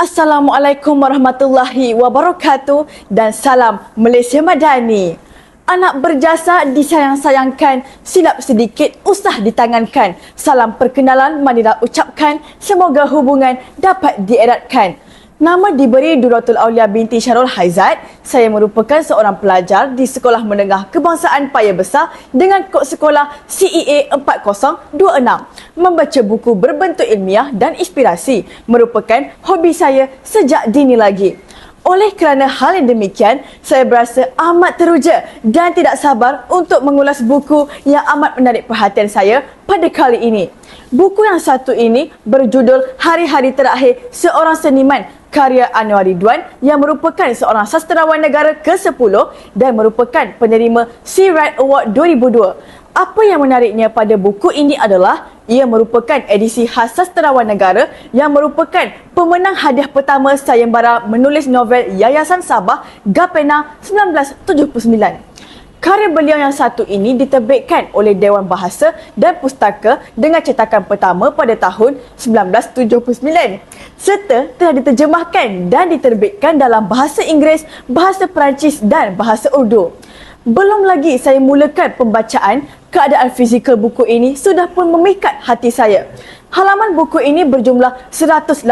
Assalamualaikum warahmatullahi wabarakatuh dan salam Malaysia Madani. Anak berjasa disayang-sayangkan, silap sedikit usah ditangankan. Salam perkenalan Manila ucapkan, semoga hubungan dapat dieratkan. Nama diberi Duratul Aulia binti Syarul Haizat. Saya merupakan seorang pelajar di Sekolah Menengah Kebangsaan Paya Besar dengan kod sekolah CEA 4026. Membaca buku berbentuk ilmiah dan inspirasi merupakan hobi saya sejak dini lagi. Oleh kerana hal yang demikian, saya berasa amat teruja dan tidak sabar untuk mengulas buku yang amat menarik perhatian saya pada kali ini. Buku yang satu ini berjudul Hari-Hari Terakhir Seorang Seniman karya Anwar Ridwan yang merupakan seorang sastrawan negara ke-10 dan merupakan penerima Sea Right Award 2002. Apa yang menariknya pada buku ini adalah ia merupakan edisi khas sastrawan negara yang merupakan pemenang hadiah pertama sayembara menulis novel Yayasan Sabah Gapena 1979. Karya beliau yang satu ini diterbitkan oleh Dewan Bahasa dan Pustaka dengan cetakan pertama pada tahun 1979 serta telah diterjemahkan dan diterbitkan dalam bahasa Inggeris, bahasa Perancis dan bahasa Urdu. Belum lagi saya mulakan pembacaan, keadaan fizikal buku ini sudah pun memikat hati saya. Halaman buku ini berjumlah 189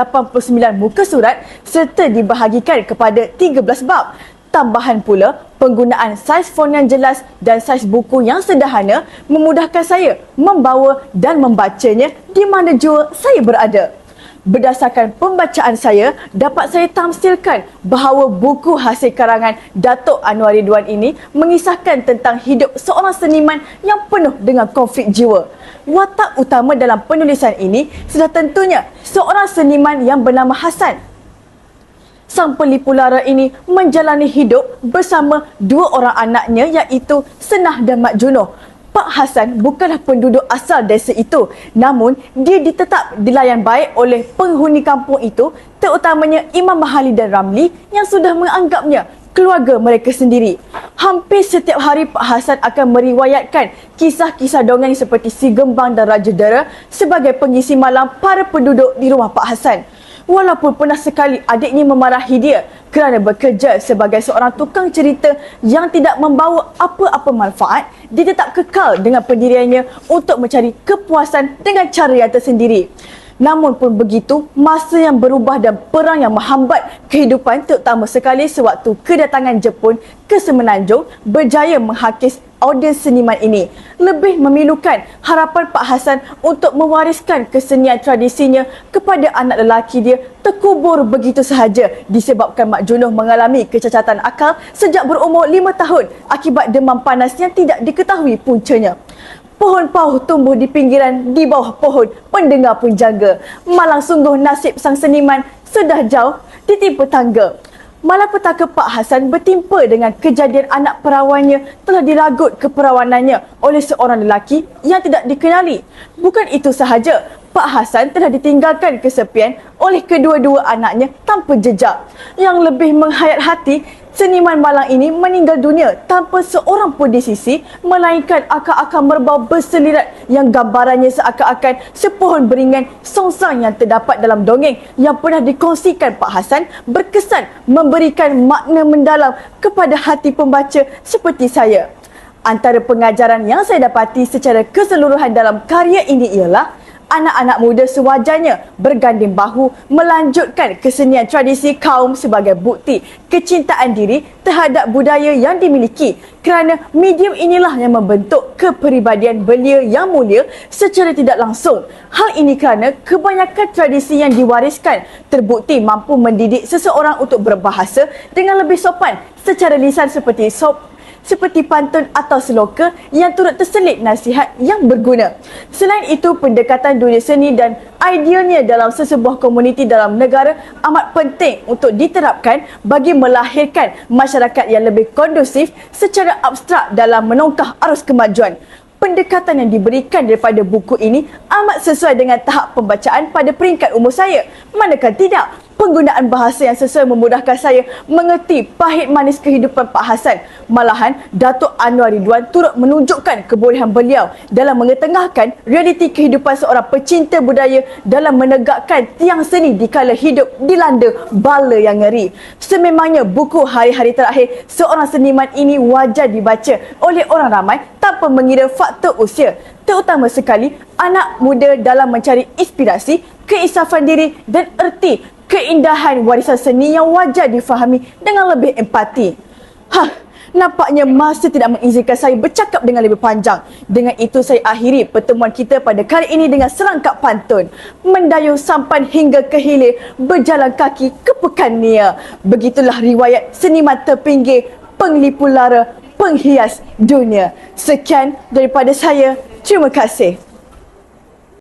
muka surat serta dibahagikan kepada 13 bab. Tambahan pula, penggunaan saiz font yang jelas dan saiz buku yang sederhana memudahkan saya membawa dan membacanya di mana jua saya berada. Berdasarkan pembacaan saya, dapat saya tamsilkan bahawa buku hasil karangan Datuk Anwar Ridwan ini mengisahkan tentang hidup seorang seniman yang penuh dengan konflik jiwa. Watak utama dalam penulisan ini sudah tentunya seorang seniman yang bernama Hasan sang pelipu lara ini menjalani hidup bersama dua orang anaknya iaitu Senah dan Mak Juno. Pak Hasan bukanlah penduduk asal desa itu namun dia ditetap dilayan baik oleh penghuni kampung itu terutamanya Imam Mahali dan Ramli yang sudah menganggapnya keluarga mereka sendiri. Hampir setiap hari Pak Hasan akan meriwayatkan kisah-kisah dongeng seperti Si Gembang dan Raja Dara sebagai pengisi malam para penduduk di rumah Pak Hasan. Walaupun pernah sekali adiknya memarahi dia kerana bekerja sebagai seorang tukang cerita yang tidak membawa apa-apa manfaat, dia tetap kekal dengan pendiriannya untuk mencari kepuasan dengan cara yang tersendiri. Namun pun begitu, masa yang berubah dan perang yang menghambat kehidupan terutama sekali sewaktu kedatangan Jepun ke Semenanjung berjaya menghakis audiens seniman ini. Lebih memilukan harapan Pak Hasan untuk mewariskan kesenian tradisinya kepada anak lelaki dia terkubur begitu sahaja disebabkan Mak Junoh mengalami kecacatan akal sejak berumur 5 tahun akibat demam panas yang tidak diketahui puncanya. Pohon pauh tumbuh di pinggiran di bawah pohon. Pendengar pun jaga. Malang sungguh nasib sang seniman sudah jauh ditimpa tangga. Malapetaka Pak Hasan bertimpa dengan kejadian anak perawannya telah diragut keperawanannya oleh seorang lelaki yang tidak dikenali. Bukan itu sahaja, Pak Hasan telah ditinggalkan kesepian oleh kedua-dua anaknya tanpa jejak. Yang lebih menghayat hati, Seniman malang ini meninggal dunia tanpa seorang pun di sisi melainkan akar-akar merbau berselirat yang gambarannya seakan-akan sepohon beringan songsang yang terdapat dalam dongeng yang pernah dikongsikan Pak Hasan berkesan memberikan makna mendalam kepada hati pembaca seperti saya. Antara pengajaran yang saya dapati secara keseluruhan dalam karya ini ialah anak-anak muda sewajarnya berganding bahu melanjutkan kesenian tradisi kaum sebagai bukti kecintaan diri terhadap budaya yang dimiliki kerana medium inilah yang membentuk kepribadian belia yang mulia secara tidak langsung. Hal ini kerana kebanyakan tradisi yang diwariskan terbukti mampu mendidik seseorang untuk berbahasa dengan lebih sopan secara lisan seperti sop seperti pantun atau seloka yang turut terselit nasihat yang berguna. Selain itu, pendekatan dunia seni dan idealnya dalam sesebuah komuniti dalam negara amat penting untuk diterapkan bagi melahirkan masyarakat yang lebih kondusif secara abstrak dalam menongkah arus kemajuan. Pendekatan yang diberikan daripada buku ini amat sesuai dengan tahap pembacaan pada peringkat umur saya. Manakah tidak, penggunaan bahasa yang sesuai memudahkan saya mengerti pahit manis kehidupan Pak Hasan. Malahan, Datuk Anwar Ridwan turut menunjukkan kebolehan beliau dalam mengetengahkan realiti kehidupan seorang pecinta budaya dalam menegakkan tiang seni di kala hidup dilanda bala yang ngeri. Sememangnya buku hari-hari terakhir seorang seniman ini wajar dibaca oleh orang ramai tanpa mengira faktor usia terutama sekali anak muda dalam mencari inspirasi, keinsafan diri dan erti keindahan warisan seni yang wajar difahami dengan lebih empati. Hah, nampaknya masa tidak mengizinkan saya bercakap dengan lebih panjang. Dengan itu saya akhiri pertemuan kita pada kali ini dengan serangkap pantun. Mendayung sampan hingga ke hilir, berjalan kaki ke pekan nia. Begitulah riwayat seniman terpinggir, penglipu lara, penghias dunia. Sekian daripada saya. Terima kasih.